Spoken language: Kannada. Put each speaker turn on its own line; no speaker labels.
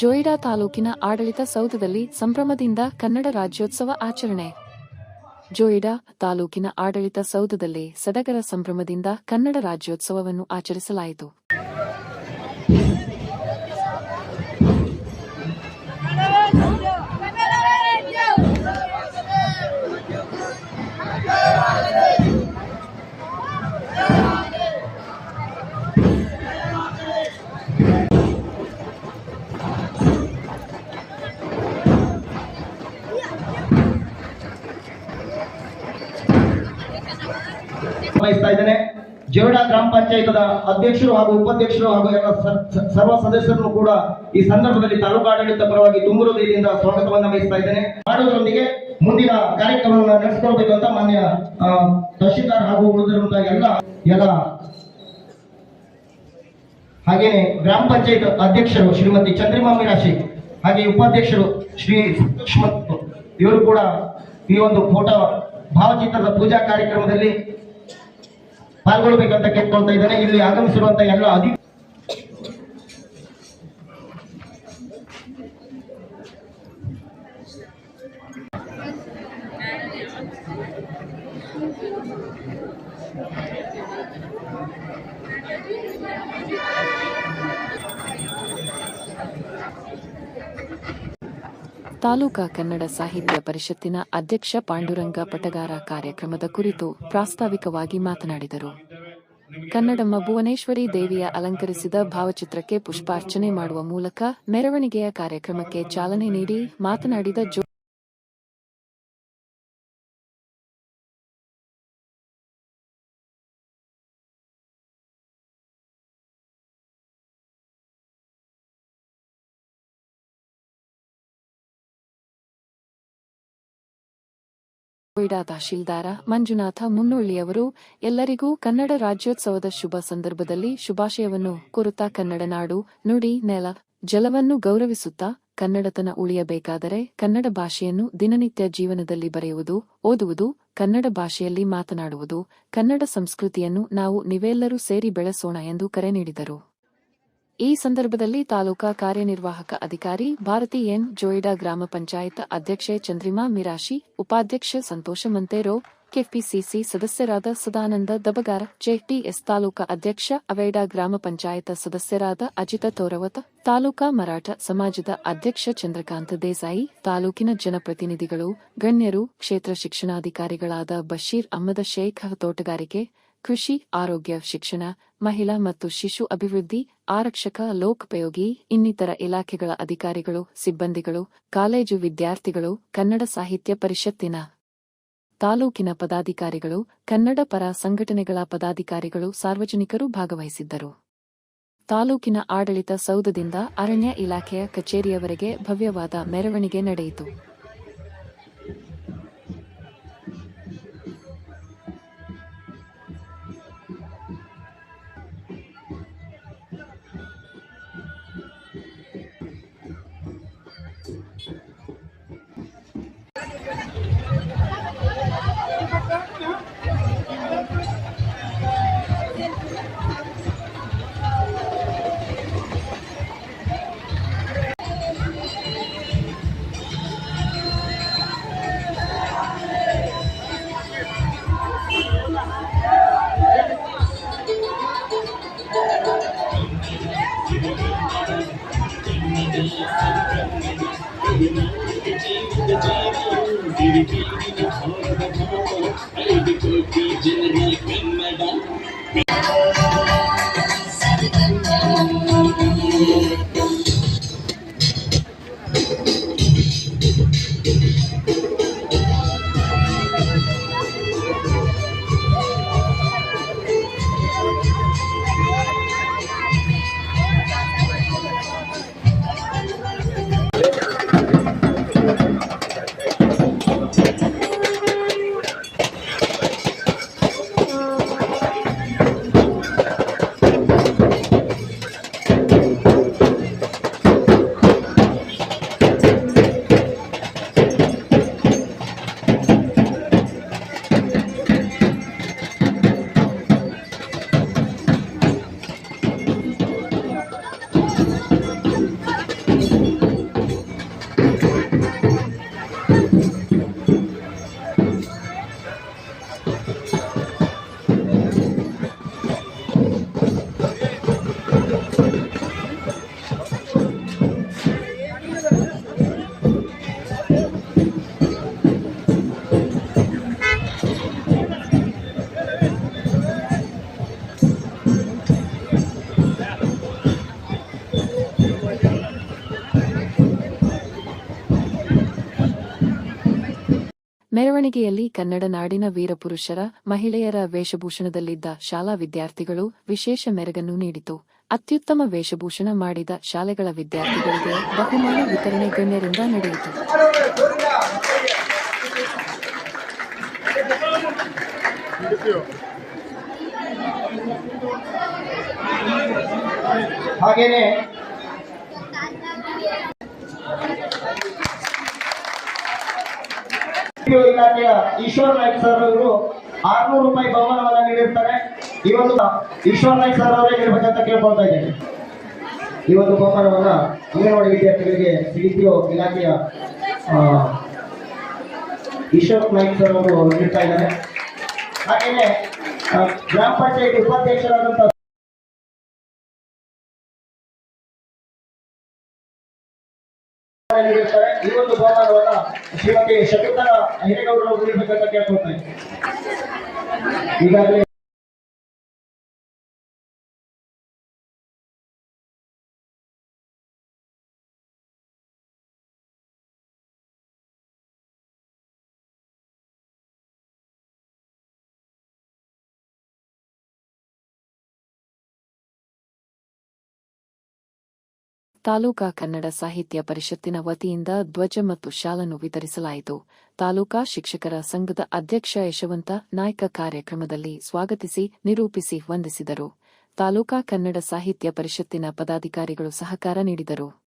ಜೋಯಿಡಾ ತಾಲೂಕಿನ ಆಡಳಿತ ಸೌಧದಲ್ಲಿ ಸಂಭ್ರಮದಿಂದ ಕನ್ನಡ ರಾಜ್ಯೋತ್ಸವ ಆಚರಣೆ. ಜೋಯಿಡಾ ತಾಲೂಕಿನ ಆಡಳಿತ ಸೌಧದಲ್ಲಿ ಸಡಗರ ಸಂಭ್ರಮದಿಂದ ಕನ್ನಡ ರಾಜ್ಯೋತ್ಸವವನ್ನು ಆಚರಿಸಲಾಯಿತು.
ಜೇವಡ ಗ್ರಾಮ ಪಂಚಾಯತದ ಅಧ್ಯಕ್ಷರು ಹಾಗೂ ಉಪಾಧ್ಯಕ್ಷರು ಹಾಗೂ ಎಲ್ಲ ಸರ್ವ ಸದಸ್ಯರನ್ನು ಕೂಡ ಈ ಸಂದರ್ಭದಲ್ಲಿ ತಾಲೂಕು ಆಡಳಿತ ಪರವಾಗಿ ತುಂಬು ಹೃದಯದಿಂದ ಸ್ವಾಗತವನ್ನು ವಹಿಸ್ತಾ ಇದ್ದೇನೆ. ಮಾಡುವುದರೊಂದಿಗೆ ಮುಂದಿನ ಕಾರ್ಯಕ್ರಮವನ್ನು ನಡೆಸಿಕೊಳ್ಬೇಕು ಅಂತ ಮಾನ್ಯ ತಹಶೀಲ್ದಾರ್ ಹಾಗೂ ಉಳಿದಿರುವಂತಹ ಎಲ್ಲ ಎಲ್ಲ ಹಾಗೇನೆ ಗ್ರಾಮ ಪಂಚಾಯತ್ ಅಧ್ಯಕ್ಷರು ಶ್ರೀಮತಿ ಚಂದ್ರಿಮಾ ಮೀನಾಶಿ ಹಾಗೆ ಉಪಾಧ್ಯಕ್ಷರು ಶ್ರೀ ಇವರು ಕೂಡ ಈ ಒಂದು ಫೋಟೋ ಭಾವಚಿತ್ರದ ಪೂಜಾ ಕಾರ್ಯಕ್ರಮದಲ್ಲಿ ಪಾಲ್ಗೊಳ್ಬೇಕಂತ ಕೇಳ್ಕೊಳ್ತಾ ಇದ್ದೇನೆ. ಇಲ್ಲಿ ಆಗಮಿಸಿರುವಂತಹ ಎಲ್ಲ ಅಧಿ
ತಾಲೂಕಾ ಕನ್ನಡ ಸಾಹಿತ್ಯ ಪರಿಷತ್ತಿನ ಅಧ್ಯಕ್ಷ ಪಾಂಡುರಂಗ ಪಟಗಾರ ಕಾರ್ಯಕ್ರಮದ ಕುರಿತು ಪ್ರಾಸ್ತಾವಿಕವಾಗಿ ಮಾತನಾಡಿದರು. ಕನ್ನಡಮ್ಮ ಭುವನೇಶ್ವರಿ ದೇವಿಯ ಅಲಂಕರಿಸಿದ ಭಾವಚಿತ್ರಕ್ಕೆ ಪುಷ್ಪಾರ್ಚನೆ ಮಾಡುವ ಮೂಲಕ ಮೆರವಣಿಗೆಯ ಕಾರ್ಯಕ್ರಮಕ್ಕೆ ಚಾಲನೆ ನೀಡಿ ಮಾತನಾಡಿದ ಜೋ ನೋಯ್ಡಾ ತಹಶೀಲ್ದಾರ ಮಂಜುನಾಥ ಮುನ್ನೋಳ್ಳಿಯವರು ಎಲ್ಲರಿಗೂ ಕನ್ನಡ ರಾಜ್ಯೋತ್ಸವದ ಶುಭ ಸಂದರ್ಭದಲ್ಲಿ ಶುಭಾಶಯವನ್ನು ಕೋರುತ್ತಾ ಕನ್ನಡ ನಾಡು ನುಡಿ ನೆಲ ಜಲವನ್ನು ಗೌರವಿಸುತ್ತಾ ಕನ್ನಡತನ ಉಳಿಯಬೇಕಾದರೆ ಕನ್ನಡ ಭಾಷೆಯನ್ನು ದಿನನಿತ್ಯ ಜೀವನದಲ್ಲಿ ಬರೆಯುವುದು, ಓದುವುದು, ಕನ್ನಡ ಭಾಷೆಯಲ್ಲಿ ಮಾತನಾಡುವುದು, ಕನ್ನಡ ಸಂಸ್ಕೃತಿಯನ್ನು ನಾವು ನೀವೆಲ್ಲರೂ ಸೇರಿ ಬೆಳೆಸೋಣ ಎಂದು ಕರೆ ನೀಡಿದರು. ಈ ಸಂದರ್ಭದಲ್ಲಿ ತಾಲೂಕಾ ಕಾರ್ಯನಿರ್ವಾಹಕ ಅಧಿಕಾರಿ ಭಾರತಿ ಎನ್. ಜೋಯಿಡಾ ಗ್ರಾಮ ಪಂಚಾಯತ್ ಅಧ್ಯಕ್ಷೆ ಚಂದ್ರಿಮಾ ಮಿರಾಶಿ, ಉಪಾಧ್ಯಕ್ಷ ಸಂತೋಷ ಮಂತೇರೋ, ಕೆಪಿಸಿಸಿ ಸದಸ್ಯರಾದ ಸದಾನಂದ ದಬಗಾರ, ಜೆಟಿಎಸ್ ತಾಲೂಕಾ ಅಧ್ಯಕ್ಷ ಅವೇಡಾ ಗ್ರಾಮ ಪಂಚಾಯತ್ ಸದಸ್ಯರಾದ ಅಜಿತ ತೋರವತ, ತಾಲೂಕಾ ಮರಾಠ ಸಮಾಜದ ಅಧ್ಯಕ್ಷ ಚಂದ್ರಕಾಂತ ದೇಸಾಯಿ, ತಾಲೂಕಿನ ಜನಪ್ರತಿನಿಧಿಗಳು, ಗಣ್ಯರು, ಕ್ಷೇತ್ರ ಶಿಕ್ಷಣಾಧಿಕಾರಿಗಳಾದ ಬಶೀರ್ ಅಹಮದ ಶೇಖ್ ತೋಟಗಾರಿಕೆ ಕೃಷಿ, ಆರೋಗ್ಯ, ಶಿಕ್ಷಣ, ಮಹಿಳಾ ಮತ್ತು ಶಿಶು ಅಭಿವೃದ್ಧಿ, ಆರಕ್ಷಕ, ಲೋಕೋಪಯೋಗಿ, ಇನ್ನಿತರ ಇಲಾಖೆಗಳ ಅಧಿಕಾರಿಗಳು, ಸಿಬ್ಬಂದಿಗಳು, ಕಾಲೇಜು ವಿದ್ಯಾರ್ಥಿಗಳು, ಕನ್ನಡ ಸಾಹಿತ್ಯ ಪರಿಷತ್ತಿನ ತಾಲೂಕಿನ ಪದಾಧಿಕಾರಿಗಳು, ಕನ್ನಡ ಪರ ಸಂಘಟನೆಗಳ ಪದಾಧಿಕಾರಿಗಳು ಸಾರ್ವಜನಿಕರು ಭಾಗವಹಿಸಿದ್ದರು. ತಾಲೂಕಿನ ಆಡಳಿತ ಸೌಧದಿಂದ ಅರಣ್ಯ ಇಲಾಖೆಯ ಕಚೇರಿಯವರೆಗೆ ಭವ್ಯವಾದ ಮೆರವಣಿಗೆ ನಡೆಯಿತು.
ಜನರಲ್ಲಿ ಕನ್ನಡ
ಮೆರವಣಿಗೆಯಲ್ಲಿ ಕನ್ನಡ ನಾಡಿನ ವೀರಪುರುಷರ, ಮಹಿಳೆಯರ ವೇಷಭೂಷಣದಲ್ಲಿದ್ದ ಶಾಲಾ ವಿದ್ಯಾರ್ಥಿಗಳು ವಿಶೇಷ ಮೆರಗನ್ನು ನೀಡಿತು. ಅತ್ಯುತ್ತಮ ವೇಷಭೂಷಣ ಮಾಡಿದ ಶಾಲೆಗಳ ವಿದ್ಯಾರ್ಥಿಗಳಿಗೆ ಬಹುಮಾನ ವಿತರಣೆ ಗಣ್ಯರಿಂದ ನಡೆಯಿತು.
ಹಾಗೇನೆ ಪಿಯು ಇಲಾಖೆಯ ಈಶ್ವರ್ ನಾಯ್ಕ್ ಸರ್ ಅವರು ಆರ್ನೂರು ರೂಪಾಯಿ ಬಹುಮಾನವನ್ನ ನೀಡಿರ್ತಾರೆ. ಇವತ್ತು ಈಶ್ವರ್ ನಾಯ್ಕ್ ಸರ್ ಅವರೇ ನೀಡಬೇಕಂತ ಕೇಳ್ಕೊಳ್ತಾ ಇದ್ದೇನೆ. ಒಂದು ಬಹುಮಾನವನ್ನ ಅಂಗನವಾಡಿ ವಿದ್ಯಾರ್ಥಿಗಳಿಗೆ ಸಿಡಿಪಿಒ ಇಲಾಖೆಯ ಈಶ್ವರ್ ನಾಯ್ಕ್ ಸರ್ ಅವರು ನೀಡ್ತಾ ಇದ್ದಾರೆ. ಹಾಗೇನೆ ಆ, ಗ್ರಾಮ ಪಂಚಾಯತ್ ಉಪಾಧ್ಯಕ್ಷರಾದಂತಹ ನೀಡಿರ್ತಾರೆ. ಈ ಒಂದು ಬಹುಮಾನವನ್ನ ಶ್ರೀಮತಿ ಶಕುಂತಲ ಹಿರೇಗೌಡರು ನೀಡಬೇಕಂತ ಕೇಳ್ಕೊಳ್ತಾ ಇದ್ದೀನಿ ಈಗಾಗಲೇ
ತಾಲೂಕಾ ಕನ್ನಡ ಸಾಹಿತ್ಯ ಪರಿಷತ್ತಿನ ವತಿಯಿಂದ ಧ್ವಜ ಮತ್ತು ಶಾಲನ್ನು ವಿತರಿಸಲಾಯಿತು. ತಾಲೂಕಾ ಶಿಕ್ಷಕರ ಸಂಘದ ಅಧ್ಯಕ್ಷ ಯಶವಂತ ನಾಯ್ಕ ಕಾರ್ಯಕ್ರಮದಲ್ಲಿ ಸ್ವಾಗತಿಸಿ, ನಿರೂಪಿಸಿ, ವಂದಿಸಿದರು. ತಾಲೂಕಾ ಕನ್ನಡ ಸಾಹಿತ್ಯ ಪರಿಷತ್ತಿನ ಪದಾಧಿಕಾರಿಗಳು ಸಹಕಾರ ನೀಡಿದರು.